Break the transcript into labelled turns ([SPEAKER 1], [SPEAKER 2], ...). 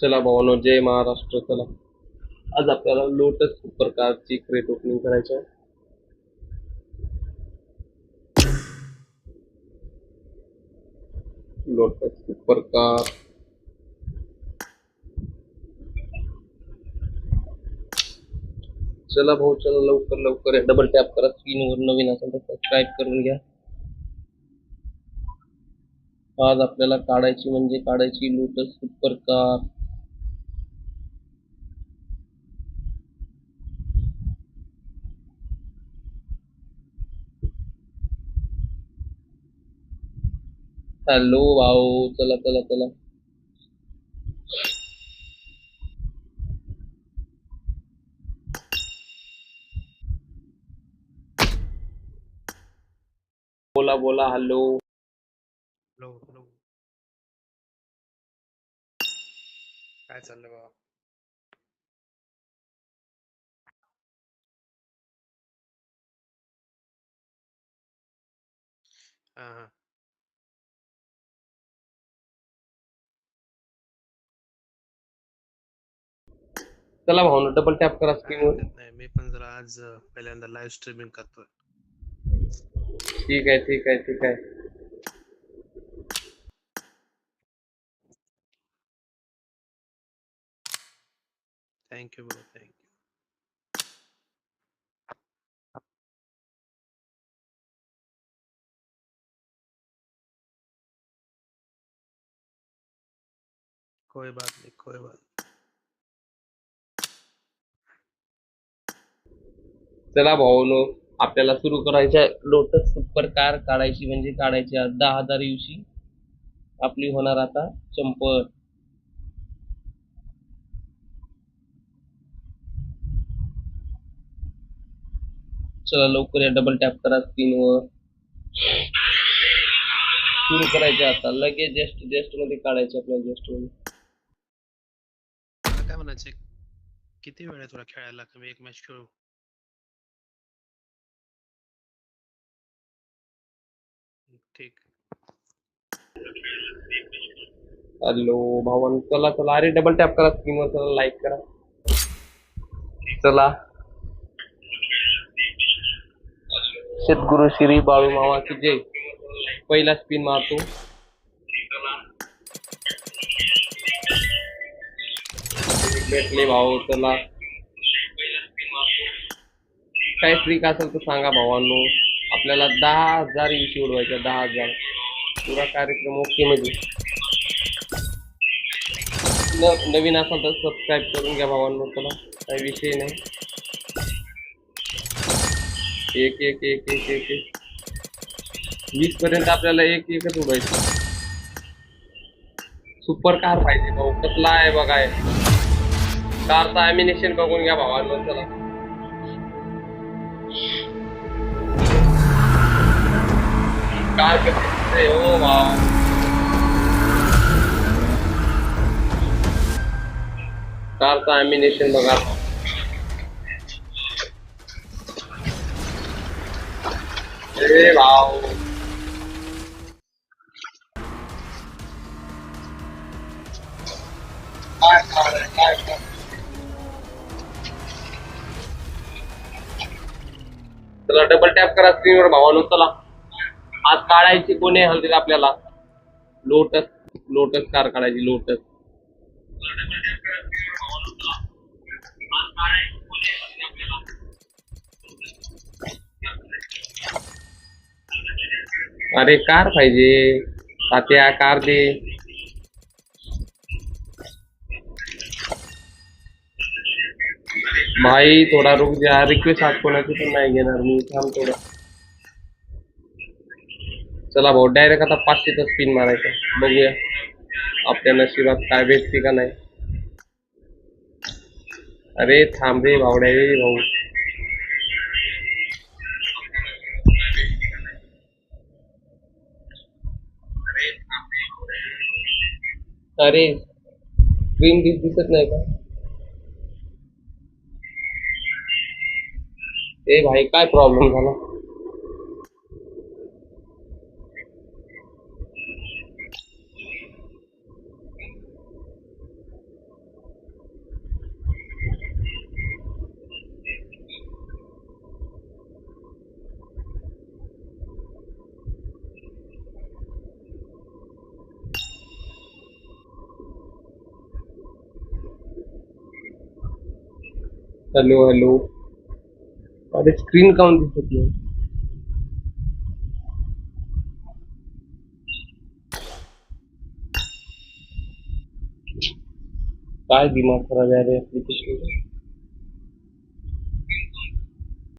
[SPEAKER 1] चला भावानो, जय महाराष्ट्र, चला. आज आपल्याला लोटस सुपर कारची क्रेट ओपनिंग करायची आहे. लोटस सुपर कार चला भाऊ, चला लवकर लवकर डबल टॅप करा स्क्रीनवर नवीन असेल तर सबस्क्राईब करून आज आपल्याला काढायची म्हणजे लोटस सुपर कार हॅलो भाऊ चला चला चला। बोला बोला हॅलो
[SPEAKER 2] काय चाललंय बाबा? हा हा.
[SPEAKER 1] चला भाऊ डबल टॅप करा
[SPEAKER 2] काय
[SPEAKER 1] स्क्रीनवर
[SPEAKER 2] नाही मी पण जरा आज पहिल्यांदा लाईव्ह स्ट्रीमिंग करतोय
[SPEAKER 1] ठीक आहे ठीक आहे ठीक आहे
[SPEAKER 2] थँक्यू ब्रो थँक्यू कोई बात नहीं कोई बात
[SPEAKER 1] चला भाऊनो आपल्याला सुरू करायचं लोटस सुपर कार काढायची म्हणजे काढायची दहा हजार दिवशी. आपली होणार आता चंपट चला लवकर या डबल टॅप करा स्क्रीनवर सुरू करायचे आता. लगेच जेस्ट जेस्टमध्ये काढायचे आपल्याला
[SPEAKER 2] जेस्टमध्ये. काय म्हणायचं? किती वेळ आहे तुला खेळायला? कमी एक मॅच खेळू? ठीक.
[SPEAKER 1] हॅलो भावन चला चला. अरे डबल टॅप करा स्क्रीनवर चला लाईक करा. चला. सद्गुरु श्री बाळू मामा की जय. पहिला स्पिन मारतो. भेटले भाऊ चला. काय ट्रिक असेल तर सांगा भावांनो. आपल्याला दहा हजार इशी उडवायच्या दहा हजार. पुरा कार्यक्रम ओके मध्ये. न- नवीन असाल तर सबस्क्राईब करून घ्या भावांनो चला काही विषय नाही. एक एक एक एक एक एक. वीस पर्यंत आपल्याला एक एकच उडायचं सुपर कार पाहिजे भाऊ. कसला आहे बघाय कारचा अॅमिनेशन बघून घ्या भावांनो चला कार कशी दिसते हो भाऊ कारचा बघा अरे भाऊ काय काय चला डबल टॅप करा स्क्रीनवर भावानो चला. आज काढायची कोणी हलते आपल्याला? लोटस लोटस कार काढायची, लोटस. अरे कार पाहिजे. तात्या, कार दे. भाई, थोडा रुक जा. रिक्वेस्ट आज कोणाची पण नाही घेणार. मी थांब थोडं चला भाऊ डायरेक्ट आता पाचशेचा स्पिन मारायचा. बघूया. आपल्या नशिबात काय भेटते का नाही. अरे, थांब रे भावड्या रे भाऊ. अरे स्क्रीन दिसत नाही का? ए भाई, काय प्रॉब्लेम झाला? हॅलो हेलो अरे स्क्रीन काउंट दिसत नाही काय दिमाग खराब आहे रे चा?